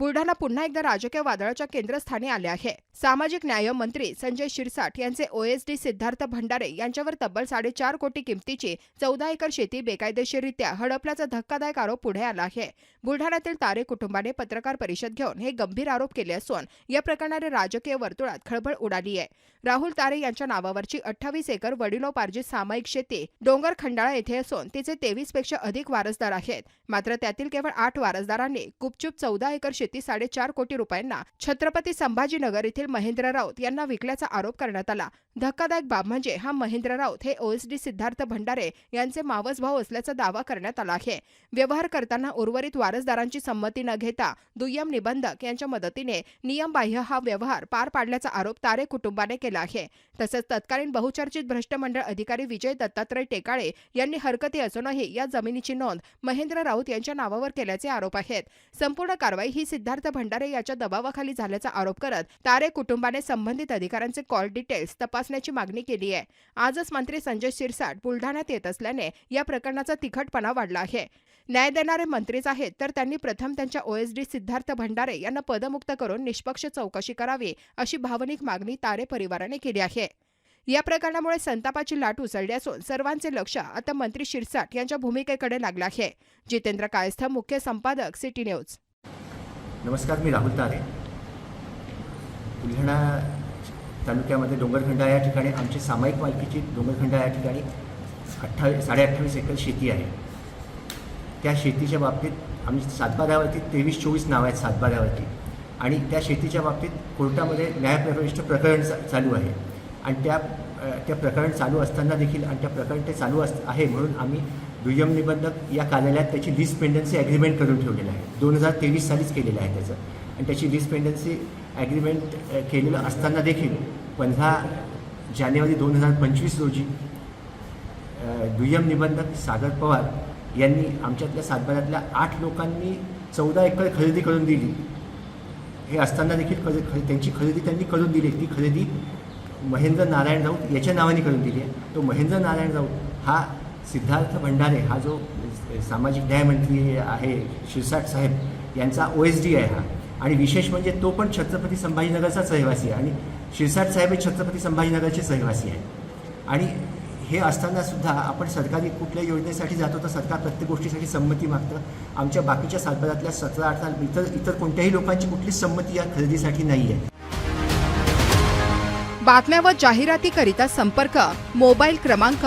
बुलढाणा पुन्हा एकदा राजकीय वादळाच्या केंद्रस्थानी आले आहे. सामाजिक न्याय मंत्री संजय शिरसाट यांचे ओएसडी सिद्धार्थ भंडारे यांच्यावर तब्बल साडेचार कोटी किमतीची चौदा एकर शेती बेकायदेशीररित्या हडपल्याचा धक्कादायक आरोप पुढे आला आहे. बुलढाण्यातील तारे कुटुंबाने पत्रकार परिषद घेऊन हे गंभीर आरोप केले असून या प्रकरणाने राजकीय वर्तुळात खळबळ उडाली आहे. राहुल तारे यांच्या नावावरची अठ्ठावीस एकर वडिलोपार्जित सामायिक शेती डोंगर खंडाळा येथे असून तिचे तेवीसपेक्षा अधिक वारसदार आहेत. मात्र त्यातील केवळ आठ वारसदारांनी गुपचूप चौदा एकर शेती शेती साडेचार कोटी रुपयांना छत्रपती संभाजीनगर येथील महेंद्र राऊत यांना विकल्याचा आरोप करण्यात आला. धक्कादायक बाब म्हणजे हा महेंद्र राऊत हे ओएसडी सिद्धार्थ भंडारे यांचे मावस भाऊ असल्याचा दावा करण्यात आला आहे. व्यवहार करताना उर्वरित वारसदारांची संमती न घेता दुय्यम निबंधक यांच्या मदतीने नियमबाह्य हा व्यवहार पार पाडल्याचा आरोप तारे कुटुंबाने केला आहे. तसंच तत्कालीन बहुचर्चित भ्रष्ट मंडळ अधिकारी विजय दत्तात्रय टेकाळे यांनी हरकती असूनही या जमिनीची नोंद महेंद्र राऊत यांच्या नावावर केल्याचे आरोप आहेत. संपूर्ण कारवाई ही सिद्धार्थ भंडारे याच्या दबावाखाली झाल्याचा आरोप करत तारे कुटुंबाने संबंधित अधिकाऱ्यांचे कॉल डिटेल्स तपासण्याची मागणी केली आहे. आजच मंत्री संजय शिरसाट बुलढाण्यात येत असल्याने या प्रकरणाचा तिखटपणा वाढला आहे. न्याय देणारे मंत्रीच आहेत तर त्यांनी प्रथम त्यांच्या ओएसडी सिद्धार्थ भंडारे यांना पदमुक्त करून निष्पक्ष चौकशी करावी अशी भावनिक मागणी तारे परिवाराने केली आहे. या प्रकरणामुळे संतापाची लाट उसळली असून सर्वांचे लक्ष आता मंत्री शिरसाट यांच्या भूमिकेकडे लागलं आहे. जितेंद्र कायस्थ मुख्य संपादक सिटी न्यूज. नमस्कार मी राहुल तारे. बुलढाणा तालुक्यामध्ये डोंगरखंडा या ठिकाणी आमची सामायिक मालकीची डोंगरखंडा या ठिकाणी अठ्ठावीस साडे अठ्ठावीस एकर शेती आहे. त्या शेतीच्या बाबतीत आम्ही सातबाऱ्यावरती तेवीस चोवीस नावं आहेत सातबाऱ्यावरती. आणि त्या शेतीच्या बाबतीत कोर्टामध्ये न्यायप्रविष्ट प्रकरण चा- चालू आहे. आणि त्या त्या प्रकरण चालू असताना देखील आणि त्या प्रकरण ते चालू अस आहे म्हणून आम्ही दुय्यम निबंधक या कार्यालयात त्याची लीज पेंडन्सी ॲग्रीमेंट करून ठेवलेलं आहे. दोन हजार तेवीस सालीच केलेलं आहे त्याचं. आणि त्याची लीज पेंडन्सी ॲग्रीमेंट केलेलं असताना देखील पंधरा जानेवारी दोन हजार पंचवीस रोजी दुय्यम निबंधक सागर पवार यांनी आमच्यातल्या सातबाऱ्यातल्या आठ लोकांनी चौदा एकर खरेदी करून दिली. हे असताना देखील खरे खरे त्यांची खरेदी त्यांनी करून दिली. ती खरेदी महेंद्र नारायण राऊत याच्या नावाने करून दिली आहे. तो महेंद्र नारायण राऊत हा सिद्धार्थ भंडारे हा जो सामाजिक न्यायमंत्री आहे शिरसाट साहेब यांचा ओ एस डी आहे हा. आणि विशेष म्हणजे तो पण छत्रपती संभाजीनगरचाच रहिवासी आहे आणि शिरसाट साहेब हे छत्रपती संभाजीनगरचेच रहिवासी आहे आणि हे असताना सुद्धा आपण सरकारी कुठल्या योजनेसाठी जातो तर सरकार प्रत्येक गोष्टीसाठी संमती मागतं. आमच्या बाकीच्या सातबारातल्या सतरा अठरा इतर इतर कोणत्याही लोकांची कुठलीच संमती या खरेदीसाठी नाही आहे बातम्या व जाहिरातीकरिता संपर्क मोबाईल क्रमांक